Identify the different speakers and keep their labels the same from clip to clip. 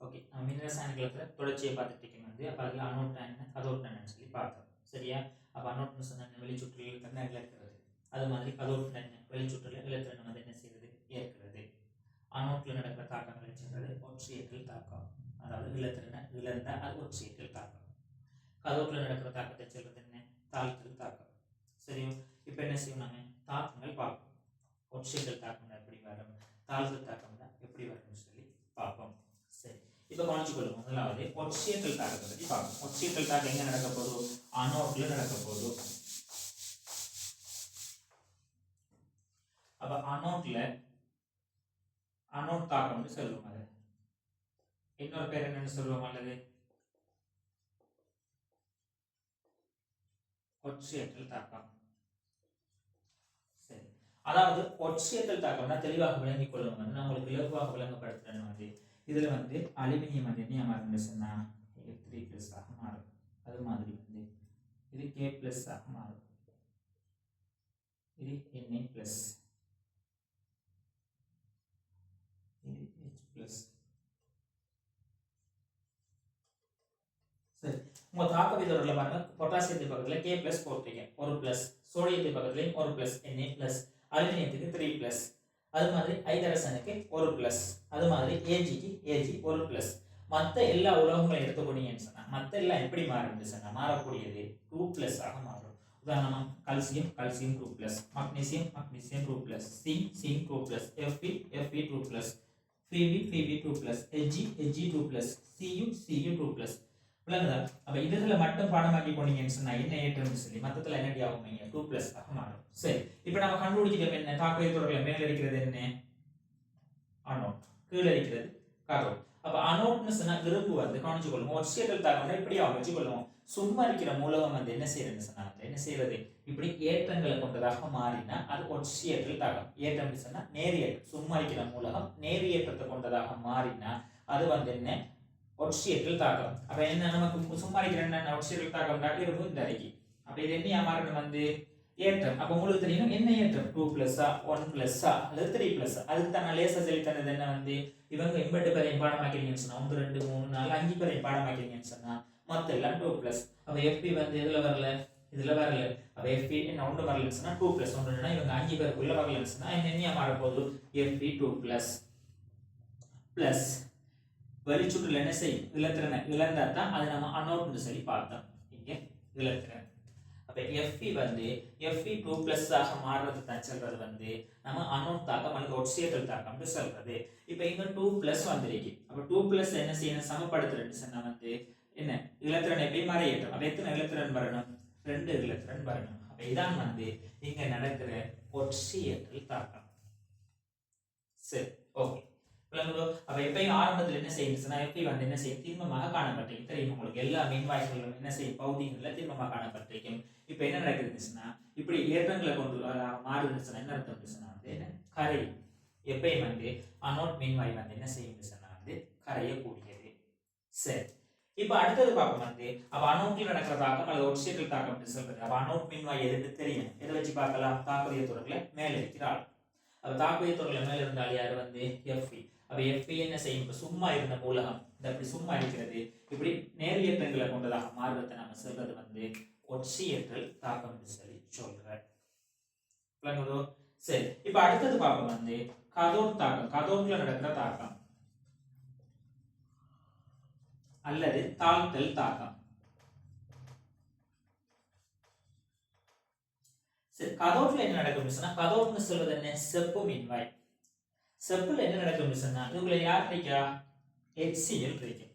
Speaker 1: Okay நம்ம மின் ரசாயனத்தில் தொடர்ச்சியை பார்த்துட்டு இருக்கோம் வந்து. அப்போ அதில் அனோட் என்ன சொல்லி பார்த்தோம் சரியா? அப்போ அனோட்டன் சொன்ன வெளிச்சுற்றில் தன்னை இழக்கிறது அது மாதிரி கதோட் வெளிச்சுற்றில் இலத்திறன் வந்து என்ன செய்யறது ஏற்கிறது. அனோட்டில் நடக்கிற தாக்கங்கள் சொல்றது ஒற்றையற்றில் தாக்கம். அதாவது இலத்திறனை இழந்த அது ஒற்றையற்றில் தாக்கம். கதோட்டில் நடக்கிற தாக்கத்தை சொல்றது என்ன? தாழ்த்தல் தாக்கம். சரியா? இப்போ என்ன செய்யும் நாங்கள் தாக்கங்கள் பார்ப்போம். ஒற்றையற்றில் தாக்கம்னா எப்படி வரும்? தாழ்த்தல் தாக்கம்னா எப்படி வரும்னு சொல்லி பார்ப்போம். இப்போ கவனிச்சுக்கொள்ளுங்க முதலாவது ஒற்றையற்றல் தாக்கத்தை பற்றி பார்க்கணும் ஒற்றையற்றல் தாக்கம் எங்கே நடக்க போதும் அனோட்ல நடக்க போதும் அப்ப அனோட்ல அனோட் தாக்கம்னு சொல்லுவோம் அது இன்னொரு பேர் என்னன்னு சொல்லுவோம் அல்லது ஒற்றையற்றல் தாக்கம் சரி அதாவது ஒற்றையற்றல் தாக்கம்னா தெளிவாக விளங்கிக் கொள்ளுங்க நான் உங்களுக்கு இலகுவாக விளங்கப்படுத்துறேன் வந்து இதுல வந்து அலுமினியம் வந்து என்ன மாறுன்னு சொன்னா த்ரீ பிளஸ் ஆக மாறும். அது மாதிரி வந்து. இது கே பிளஸ் ஆக மாறும். இது என்ஏ பிளஸ் இது ஹெச் பிளஸ் சரி. உங்க தாக்க விதத்தில் பாருங்க. பொட்டாசியத்து பக்கத்துல கே பிளஸ் போட்டிருக்கேன். ஒரு பிளஸ் சோடியத்து பக்கத்துலயும் ஒரு பிளஸ் என்ஏ பிளஸ் அலுமினியத்துக்கு த்ரீ பிளஸ் அது மாதிரி ஐதரசனுக்கு ஒரு பிளஸ் அது மாதிரி ஏஜிக்கு ஏஜி ஒரு பிளஸ் மற்ற எல்லா உலோகங்களும் எடுத்துக்கொண்டீங்கன்னு சொன்னால் மற்ற எல்லாம் எப்படி மாறும்னு சொன்னால் மாறக்கூடியது டூ பிளஸ் ஆக மாறும். உதாரணமாக calcium calcium two plus magnesium magnesium two plus zinc zinc two plus Fe Fe two plus Pb Pb two plus Hg Hg two plus Cu Cu two plus விளங்குதா? அப்ப இதுல மட்டும் பாடமாக்கி போனீங்கன்னு சொன்னா என்ன ஏற்றம்னு சொல்லி மத்தத்துல என்னடி ஆகும் டூ பிளஸ் ஆக மாறும். சரி இப்போ நம்ம கண்டுபிடிக்கிறோம் என்ன? தாக்குதல் தொடர்ல மேல இருக்கிறது என்ன? அனோட் கீழே இருக்கிறது கார்பன் அப்ப அனோட்னு சொன்னா இரும்பு வந்து கவனிச்சு கொள்ளும் ஒற்சியல் தாக்கம் இப்படி ஆகும் வச்சுக்கொள்ளும் சும்மா இருக்கிற மூலகம் வந்து என்ன செய்யறதுன்னு சொன்னா என்ன செய்யறது இப்படி ஏற்றங்களை கொண்டதாக மாறினா அது ஒற்சியற்றல் தாக்கம் ஏற்றம் சொன்னா நேரியேற்றம் சும்மா இருக்கிற மூலகம் நேரியேற்றத்தை கொண்டதாக மாறினா அது வந்து என்ன? ஒட்சியர்கள் தாக்கம் அப்ப என்ன நமக்கு சும்மா இருக்கிற என்ன ஒட்சியர்கள் தாக்கம் இரும்பு இந்த அறிக்கை அப்ப இது என்ன மாறணும் வந்து ஏற்றம் அப்ப உங்களுக்கு தெரியும் என்ன ஏற்றம் டூ பிளஸ்ஸா ஒன் பிளஸ்ஸா அல்லது த்ரீ பிளஸ் அதுக்கு தான் நான் லேசா சொல்லி தந்தது என்ன வந்து இவங்க எண்பட்டு பேரையும் பாடமாக்கிறீங்கன்னு சொன்னா ஒன்று ரெண்டு மூணு நாலு அஞ்சு பேரையும் பாடமாக்கிறீங்கன்னு சொன்னா மொத்தம் எல்லாம் டூ பிளஸ் அப்ப எஃபி வந்து எதுல வரல இதுல வரல அப்ப எஃபி என்ன ஒன்று வரலன்னு சொன்னா டூ பிளஸ் ஒன்றுனா இவங்க அஞ்சு பேருக்குள்ள வரலன்னு சொன்னா என்ன என்ன மாற போகுது F E two plus plus வெளிச்சுற்றுல என்ன செய்யும் இலத்திறனை இழந்தா தான் அதை நம்ம அனோட்னு சொல்லி பார்த்தோம். இங்கே இலத்திறன் அப்போ எஃப்இ வந்து எஃப்இ டூ பிளஸ் ஆக மாறுறது தான் சொல்றது வந்து நம்ம அனோட் தாக்கம் அல்லது ஒட்சியர்கள் தாக்கம்னு சொல்றது. இப்போ இங்கே டூ பிளஸ் வந்திருக்கு. அப்போ டூ பிளஸ் என்ன செய்யணும்? சமப்படுத்துறேன்னு சொன்னால் வந்து என்ன? இலத்திறன் எப்படி மாறியட்டும்? அப்போ எத்தனை இலத்திறன் வரணும்? ரெண்டு இலத்திறன் வரணும். அப்போ இதான் வந்து இங்கே நடக்கிற ஒட்சியர்கள் தாக்கம். சரி ஓகே. அப்ப எப்பயும் ஆரம்பத்துல என்ன செய்யுதுன்னா எப்படி வந்து என்ன செய்யும்? தீர்மமாக காணப்பட்டிருக்கும் தெரியும் உங்களுக்கு எல்லா மின்வாய்களும் என்ன செய்யும்? பகுதிகளில் தீர்மமாக காணப்பட்டிருக்கும். இப்ப என்ன நடக்குதுன்னா இப்படி ஏற்றங்களை கொண்டு மாறுதுன்னா என்ன அர்த்தம் வந்து என்ன? கரை. எப்பயும் வந்து அனோட் மின்வாய் வந்து என்ன செய்யும் வந்து கரையக்கூடியது சரி. இப்ப அடுத்தது பார்க்கும் வந்து அப்ப அனோட்டில் நடக்கிற தாக்கம் அல்லது ஒட்சியர்கள் தாக்கம் சொல்றது. அப்ப அனோட் மின்வாய் எதுன்னு தெரியும். எதை வச்சு பார்க்கலாம்? தாக்குதிய தொடர்களை மேல இருக்கிறாள் அப்ப தாக்குதிய தொடர்களை மேல இருந்தால் யார் வந்து? எஃப் அப்ப எஃப்இ என்ன செய்யும் இப்ப சும்மா இருந்த மூலகம் இந்த அப்படி சும்மா இருக்கிறது. இப்படி நேரியற்றங்களை கொண்டதாக மாறுவதை நம்ம சொல்றது வந்து ஒட்சியற்றல் தாக்கம் என்று சொல்லி சொல்ற விளங்குதோ? சரி. இப்ப அடுத்தது பார்ப்போம் வந்து கதோன் தாக்கம். கதோன்ல நடக்கிற தாக்கம். அல்லது தாழ்த்தல் தாக்கம். சரி கதோட்ல என்ன நடக்கும் சொன்னா கதோட்னு சொல்வது என்ன? செப்பு மின்வாய். செப்பில் என்ன நடக்கும் சொன்னா இதுக்குள்ள யார் கிடைக்கா ஹெச்சிஎல் இருக்கு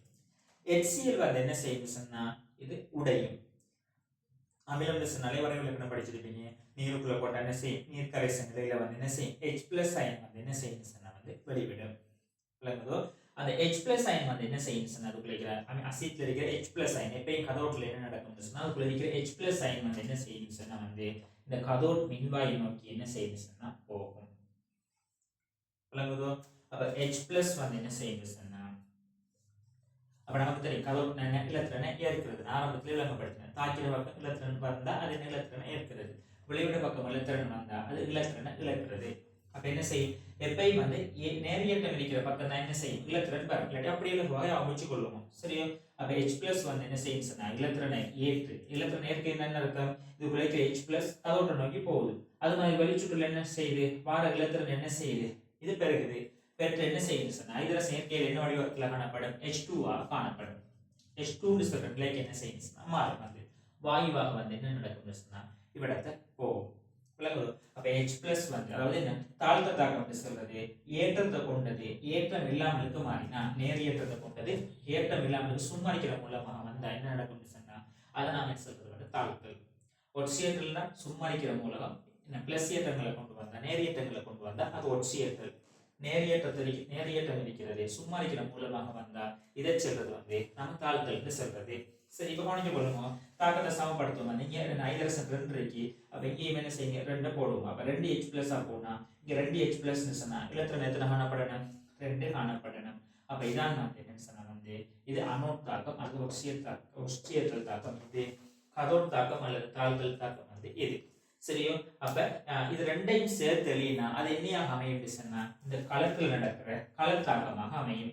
Speaker 1: ஹெச்சிஎல் வந்து என்ன செய்யும் சொன்னால் இது உடையும். அமிலம் சொன்னாலே வரைவு இலக்கணம் படிச்சிருப்பீங்க. நீருக்குள்ள போட்டா என்ன செய்யும்? நீர் கரைசல் நிலையில வந்து என்ன செய்யும்? ஹெச் பிளஸ் அயன் வந்து என்ன செய்யும் சொன்னால் வந்து வெளிவிடும். விளங்குதோ? அந்த ஹெச் பிளஸ் அயன் வந்து என்ன செய்யும் சொன்னால் அதுக்குள்ள இருக்கிற ஐ இருக்கிற ஹெச் பிளஸ் அயன் எப்பயும் கதோட்டில் என்ன நடக்கும் சொன்னால் அதுக்குள்ள இருக்கிற ஹெச் பிளஸ் அயன் வந்து என்ன செய்யும் சொன்னால் வந்து இந்த கதோட் மின்வாயை நோக்கி என்ன செய்யும் சொன்னால் போகும். விளங்குதோ? அப்ப ஹெச் பிளஸ் வந்து என்ன செய்யுது சொன்னா அப்ப நமக்கு தெரியும் கதோட் நிலத்திறனை ஏற்கிறது. ஆரம்பத்தில் விளங்கப்படுத்தினேன் தாக்கிற பக்கம் இலத்திரன் வந்தா அது நிலத்திறனை ஏற்கிறது. விளைவிட பக்கம் இலத்திரன் வந்தா அது இலத்திறனை இழக்கிறது. அப்ப என்ன செய்யும்? எப்பயும் வந்து நேரியட்டம் இருக்கிற பக்கம் தான் என்ன செய்யும்? இலத்திரன் வரும். இல்லாட்டி அப்படியே வகை அமைச்சு கொள்ளுவோம். சரியா? அப்ப ஹெச் பிளஸ் வந்து என்ன செய்யும் சொன்னா இலத்திரனை ஏற்று. இலத்திரன் ஏற்க என்ன அர்த்தம்? இது உழைக்கிற ஹெச் பிளஸ் கதவுட்டை நோக்கி போகுது. அது மாதிரி வெளிச்சுற்றுல என்ன செய்யுது? வார இலத்திரன் என்ன செய்யுது? இது பெருகுது பெற்று என்ன செய்யுது சொன்னால் இதர செயற்கையில் என்ன வடிவத்தில் காணப்படும்? ஹெச் டூவாக காணப்படும். ஹெச் டூன்னு சொல்கிற நிலைக்கு என்ன செய்யும் சொன்னால் மாறும் வந்து வாயுவாக வந்து என்ன நடக்கும்னு சொன்னால் இவ்விடத்தை போகும் விளங்குது ஹெச் பிளஸ் வந்து அதாவது என்ன? தாழ்த்த தாக்கம் சொல்றது ஏற்றத்தை கொண்டது ஏற்றம் இல்லாமலுக்கு மாறினா நேரியேற்றத்தை கொண்டது ஏற்றம் இல்லாமலுக்கு சும்மரிக்கிற மூலமாக வந்தால் என்ன நடக்கும்னு சொன்னால் அதை நாம் என்ன சொல்றது? வந்து தாழ்த்தல் ஒட்சியேற்றல்னா சும்மரிக்கிற மூலம் என்ன? பிளஸ் ஏற்றங்களை கொண்டு வந்தா நேரியேற்றங்களை கொண்டு வந்தா அது ஒட்சியேற்றல் நேரியேற்றத்தில் நேரியேற்றம் இருக்கிறது சும்மரிக்கிற மூலமாக வந்தா இதை செல்றது வந்து நம்ம தாழ்த்தல்னு சொல்றது. சரி இப்போ கவனிக்க கொள்ளுங்க. தாக்கத்தை சமப்படுத்துவோம்? நீங்க ஐதரசன் ரெண்டு இருக்கு அப்போ இங்கேயும் என்ன செய்யுங்க? ரெண்டு போடுவோம்? அப்போ ரெண்டு எச் பிளஸ்ஸாக போனால் இங்கே ரெண்டு ஹெச் பிளஸ் சொன்னால் இலத்திரன் எத்தனை காணப்படணும்? ரெண்டு காணப்படணும். அப்போ இதான் வந்து என்ன சொன்னால் வந்து இது அனோட் தாக்கம் அல்லது ஒக்சியல் தாக்கம் ஒக்சியத்தல் தாக்கம் இது கதோட் தாக்கம் அல்லது தாழ்தல் தாக்கம் வந்து இது சரியோ அப்ப இது ரெண்டையும் சேர்த்து எழுதினா அது என்னையாக அமையும் சொன்னா இந்த களத்தில் நடக்கிற களத்தாக்கமாக அமையும்.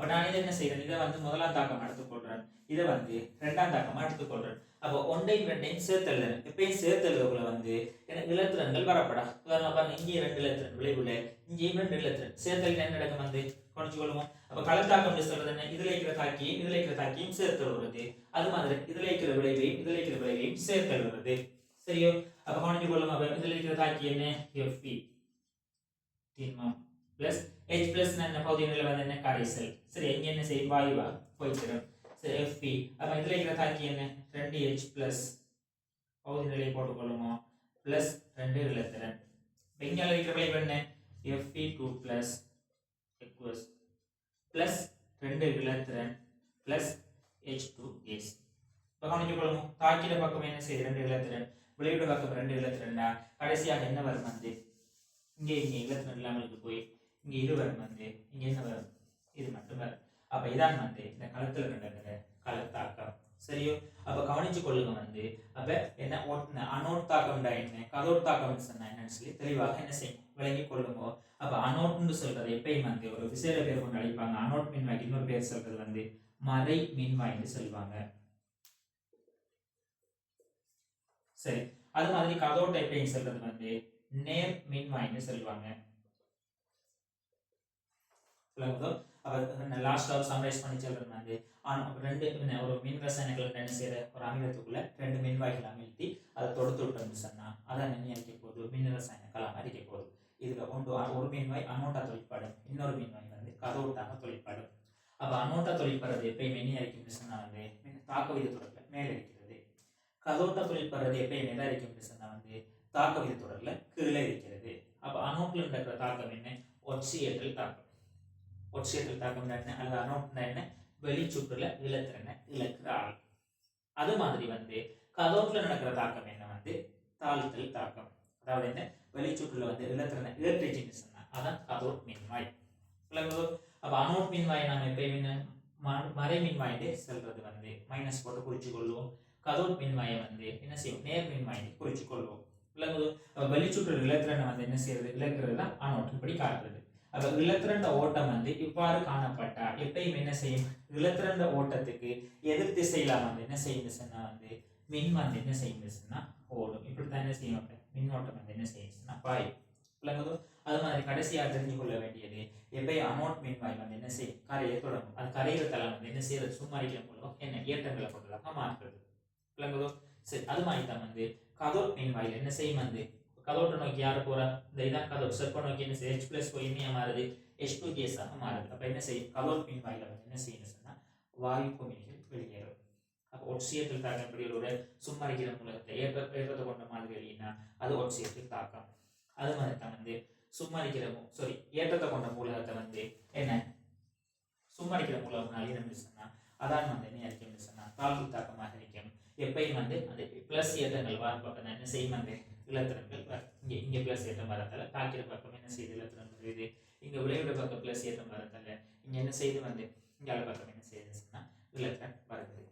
Speaker 1: அப்ப நான் இதை என்ன செய்யறேன் இதை வந்து முதலாம் தாக்கம் எடுத்துக்கொள்றேன் இதை வந்து ரெண்டாம் தாக்கமா எடுத்துக்கொள்றேன் அப்போ ஒன்றையும் ரெண்டையும் சேர்த்து எப்பயும் சேர்த்து வந்து எனக்கு இலத்திரன்கள் வரப்படா. உதாரணம் பாருங்க இங்கே ரெண்டு இலத்திரன் விளைவுல இங்கேயும் ரெண்டு இலத்திரன். சேர்த்தல் என்ன நடக்கும் வந்து? குறைச்சு கொள்வோம் அப்ப கலத்தாக்கம் சொல்றது என்ன? இதுல இருக்கிற தாக்கியும் இதுல இருக்கிற தாக்கியும் சேர்த்தல் வருது அது மாதிரி இதுல இருக்கிற விளைவையும் இதுல இருக்கிற விளைவையும் சேர்த்தல் வருது சரியோ? அப்ப குறைஞ்சு கொள்ளும் அப்ப இதுல இருக்கிற தாக்கி என்ன? எஃபி தீர்மம். பிளஸ் ஹெச் பிளஸ் என்ன பகுதிகளில் வந்து என்ன? கரைசல் சரி எங்க என்ன? செய்யும் வாயுவா? போய்க்கிறோம் சரி எஃப்பி அப்ப இதுல இருக்கிற தாக்கி என்ன? ரெண்டு ஹெச் பிளஸ் பகுதி நிலையை போட்டுக்கொள்ளுமோ? பிளஸ் ரெண்டு இலத்திரன். இப்ப இங்க இருக்கிற விளைவு என்ன? Fe two plus aqueous plus ரெண்டு இலத்திரன் பிளஸ் ஹெச் டூ கேஸ் இப்போ கவனிக்க கொள்ளுமோ தாக்கிற பக்கம் என்ன? செய்யுது ரெண்டு இலத்திரன். விளைவிட பக்கம் ரெண்டு இலத்திரன்டா கடைசியாக என்ன வரும் வந்து? இங்கே இங்கே இலத்திரன் இல்லாமல் போய் இங்கே இது வரும் வந்து இங்கே என்ன வரும்? இது மட்டும் வரும். அப்ப இதான் வந்து இந்த களத்துல நடக்கிற களத்தாக்கம். சரியோ? அப்ப கவனிச்சு கொள்ளுங்க வந்து அப்ப என்ன ஒட்டுன அனோட் என்ன? கதோட் சொன்னா என்னன்னு சொல்லி தெளிவாக என்ன செய்யும் விளங்கி கொள்ளுங்க. அப்ப அனோட்னு சொல்றது எப்பயும் வந்து ஒரு விசேட பேர் கொண்டு அழைப்பாங்க. அனோட் மின்வாய்க்கு இன்னொரு பேர் சொல்றது வந்து மறை மின்வாய்ன்னு சொல்லுவாங்க. சரி. அது மாதிரி கதோட்ட எப்பயும் சொல்றது வந்து நேர் மின்வாய்ன்னு சொல்லுவாங்க. அப்ப லாஸ்ட்டாக சம்மரைஸ் பண்ணி சொல்கிறேன் வந்து ஆன் ரெண்டு ஒரு மின் ரசாயனங்கள் என்ன செய்கிற ஒரு அமிலத்துக்குள்ளே ரெண்டு மின்வாய்கள் அமிழ்த்தி அதை தொடுத்து விட்டோம்னு சொன்னால் அதை என்ன அரிக்க போகுது மின் ரசாயனங்கள் அரிக்க போகுது இதில் ஒன்று ஒரு மீன்வாய் அனோட்டா தொழிற்பாடும் இன்னொரு மீன்வாய் வந்து கதோட்டாக தொழிற்பாடும். அப்போ அனோட்டா தொழிற்படுறது எப்பயும் என்ன அரிக்கும் சொன்னால் வந்து மின் தாக்க விதத்தொடரில் மேலே இருக்கிறது. கதோட்டா தொழிற்படுறது எப்பயும் எதை அரிக்கும் சொன்னால் வந்து தாக்க விதத்தொடரில் கீழே இருக்கிறது. அப்போ அனோட்ல நடக்கிற தாக்கம் என்ன? ஒட்சியேற்றல் தாக்கம். ஒட்சியத்தில் தாக்கம் என்ன அல்லது அனோட்னா என்ன? வெளிச்சுற்றுல இழக்கிறன இழக்கிற ஆள் அது மாதிரி வந்து கதோட்டில் நடக்கிற தாக்கம் என்ன வந்து? தாழ்த்தல் தாக்கம். அதாவது என்ன? வெளிச்சுற்றுல வந்து இழத்திறனை இழற்றிச்சுன்னு சொன்னா அதான் கதோட் மின்வாய். விளங்குதோ அப்ப அனோட் மின்வாய் நாம் எப்பயுமே ம- மறை மின்வாயிலே செல்றது வந்து மைனஸ் போட்டு குறிச்சு கொள்வோம் கதோட் மின்வாயை வந்து என்ன செய்வோம்? நேர் மின்வாயிட்டு குறிச்சு கொள்வோம் விளங்குதோ அப்ப வெளிச்சுற்று இழத்திறனை வந்து என்ன செய்யறது? இழக்கிறது தான் அனோட். இப்படி காட்டுறது. அப்ப இலத்திரண்ட ஓட்டம் வந்து இவ்வாறு காணப்பட்டா எப்பயும் என்ன செய்யும்? இலத்திரண்ட ஓட்டத்துக்கு எதிர் திசையில வந்து என்ன செய்யும் வந்து மின் வந்து என்ன செய்யும் ஓடும். இப்படித்தான் என்ன செய்யும்? மின்னோட்டம் வந்து என்ன செய்யும் பாயும். விளங்குதோ? அது மாதிரி கடைசியா தெரிஞ்சு கொள்ள வேண்டியது எப்பயும் அமௌண்ட் மின்வாய் வந்து என்ன செய்யும்? கரையை தொடங்கும். அது கரையிற தளம் வந்து என்ன செய்யறது சும்மாரிக்கிற மூலம் என்ன? ஏற்றங்களை கொண்டதாக மாற்றுறது விளங்குதோ? சரி அது மாதிரி தான் வந்து கதோ மின்வாயில் என்ன செய்யும் வந்து கலோட்ட நோக்கி யார் போறா இந்த இதான் கதோட் செப்ப நோக்கி என்ன செய்யும் ஹெச் பிளஸ் போய் இனியா மாறுது ஹெச் டூ கேஸாக மாறுது அப்போ என்ன செய்யும் கலோட் மின் வாயில வந்து என்ன செய்யணும் சொன்னா வாயு குமிழிகள் வெளியேறும் அப்போ ஒட்சியத்தில் தாக்கப்படி ஒரு சும்மரிக்கிற மூலகத்தை ஏற்ற ஏற்றத்தை கொண்ட மாதிரி வெளியினா அது ஒட்சியத்தில் தாக்கம் அது மாதிரி தான் வந்து சும்மரிக்கிற சாரி ஏற்றத்தை கொண்ட மூலகத்தை வந்து என்ன சும்மரிக்கிற மூலகம் அழினம் சொன்னா அதான் வந்து என்ன அழிக்கும் சொன்னா தாழ்வு தாக்கமாக இருக்கும் எப்பயும் வந்து அந்த பிளஸ் ஏற்றங்கள் வார பக்கம் என்ன செய்யும் வந்து இலத்திரங்கள் இங்கே இங்கே ப்ளஸ் ஏற்றம் வரத்தால காக்கிற பக்கம் என்ன செய்யுது இலத்திரம் வருது இங்கே விளைவிட பக்கம் ப்ளஸ் ஏற்றம் வரத்தால இங்கே என்ன செய்யுது வந்து இங்கே பக்கம் என்ன செய்யுதுன்னு சொன்னால் இலத்திரம் வருது